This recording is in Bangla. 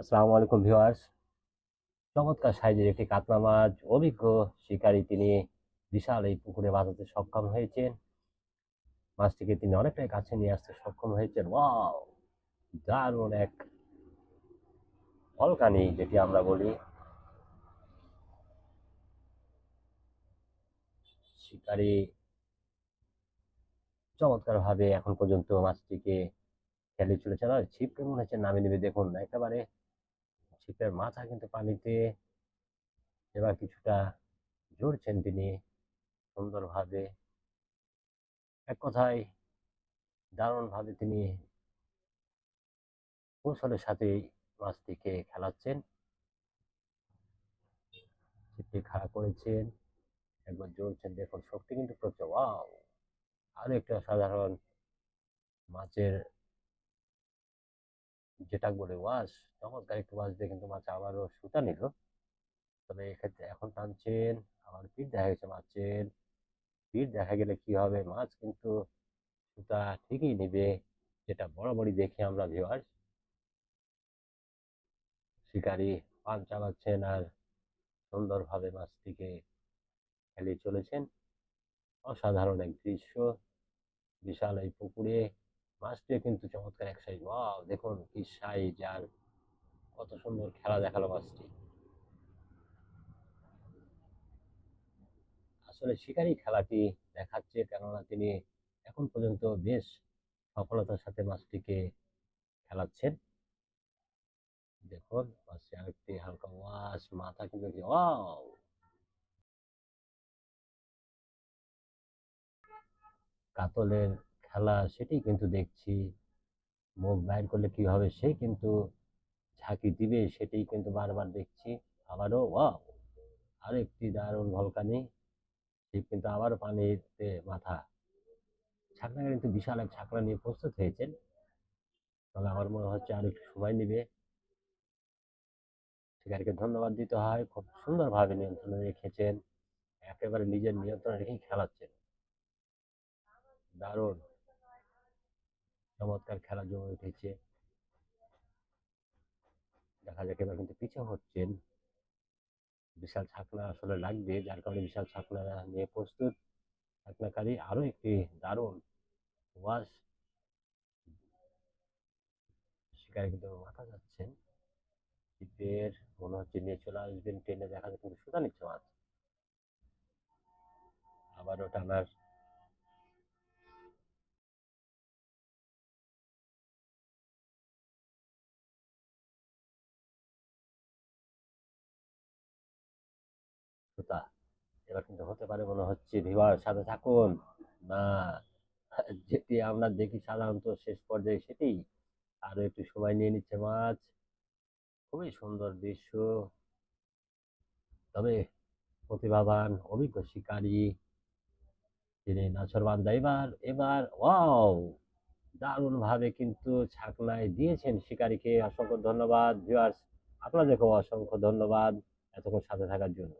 আসসালামু আলাইকুম ভিউয়ার্স। চমৎকার সাইজের একটি কাতলা মাছ অভিজ্ঞ শিকারী তিনি বিশাল এই পুকুরে বাঁধাতে সক্ষম হয়েছেন। মাছটিকে তিনি অনেকটাই কাছে নিয়ে আসতে সক্ষম হয়েছেন। ওয়াও, দারুণ এক অলকানি যেটি আমরা বলি শিকারী। চমৎকার ভাবে এখন পর্যন্ত মাছটিকে খেলে চলেছেন। আর ছিপ কেমন হচ্ছে নামে নেবে। দেখুন, একেবারে ছিপের মাথা কিন্তু পানিতে এবার কিছুটা জড়ছেন তিনি সুন্দরভাবে। এক কথায় দারুণভাবে তিনি কৌশলের সাথে মাছটিকে খেলাচ্ছেন। ছিপটি খাড়া করেছেন, একবার জড়ছেন দেখুন শক্তি কিন্তু প্রচুর, ওয়াও! আরও একটা সাধারণ মাছের যেটা বলে ওয়াশ চমৎকার একটু ওয়াশ দিয়ে কিন্তু মাছ আবারও সুতা নিল। তবে এক্ষেত্রে এখন টানছেন, আবার পিঠ দেখা গেছে মাছের। পিঠ দেখা গেলে কি হবে? মাছ কিন্তু সুতা ঠিকই নেবে, যেটা বরাবরই দেখি আমরা ভিউয়ার্স শিকারি পান চালাচ্ছেন আর সুন্দরভাবে মাছটিকে খেলিয়ে চলেছেন। অসাধারণ এক দৃশ্য। বিশাল এই পুকুরে মাছটিও কিন্তু চমৎকার এক সাইজ ওয়াও দেখুন কি সাইজ আর কত সুন্দর খেলা দেখাল মাছটি। আসলে শিকারি খেলাটি দেখাচ্ছে কেননা তিনি এখন পর্যন্ত বেশ সফলতার সাথে মাছটিকে খেলাচ্ছেন। দেখুন, মাছটি আরেকটি হালকা ওয়াশ, মাথা কিন্তু ওয়াও কাতলের খেলা সেটি কিন্তু দেখছি। মুখ বাইর করলে কি হবে সে কিন্তু ঝাঁকি দিবে সেটাই কিন্তু বারবার দেখছি। আবারও ওয়াও আরও একটি দারুণ ভলকানি সে কিন্তু আবারও পানিতে মাথা। ছাকনাটা কিন্তু বিশাল এক ছাকনা নিয়ে প্রস্তুত হয়েছেন। তবে আমার মনে হচ্ছে আর একটু সময় নেবে। শিকারীকে ধন্যবাদ দিতে হয়। খুব সুন্দরভাবে নিয়ন্ত্রণে রেখেছেন। একেবারে নিজের নিয়ন্ত্রণে রেখেই খেলাচ্ছেন। দারুণ। চমৎকার খেলা জমে উঠেছে। দেখা যাক এবার কিন্তু পিছু হচ্ছেন। বিশাল ছাকনা আসলে লাগবে, যার কারণে বিশাল ছাকনা নিয়ে প্রস্তুত। ছাকনাকারী আরও একটি দারুণ ওয়াশ শিকারে কিন্তু মাথা যাচ্ছেন। ছিপের মনে হচ্ছে নিয়ে চলে আসবেন। ট্রেনে দেখা যায় কিন্তু সুতা নিচ্ছে মাছ আবারও টানার সুতা এবার কিন্তু হতে পারে মনে হচ্ছে ভিভার সাথে থাকুন। না, যেটি আমরা দেখি সাধারণত শেষ পর্যায়ে সেটি। আরও একটু সময় নিয়ে নিচ্ছে মাছ। খুবই সুন্দর দৃশ্য। তবে প্রতিভাবান, অভিজ্ঞ শিকারী তিনি নাছরবান্দা এবার এবার ওয়াও! দারুণ ভাবে কিন্তু ছাকনায় দিয়েছেন শিকারীকে। অসংখ্য ধন্যবাদ ভিউয়ার্স আপনাদেরকেও অসংখ্য ধন্যবাদ এতক্ষণ সাথে থাকার জন্য।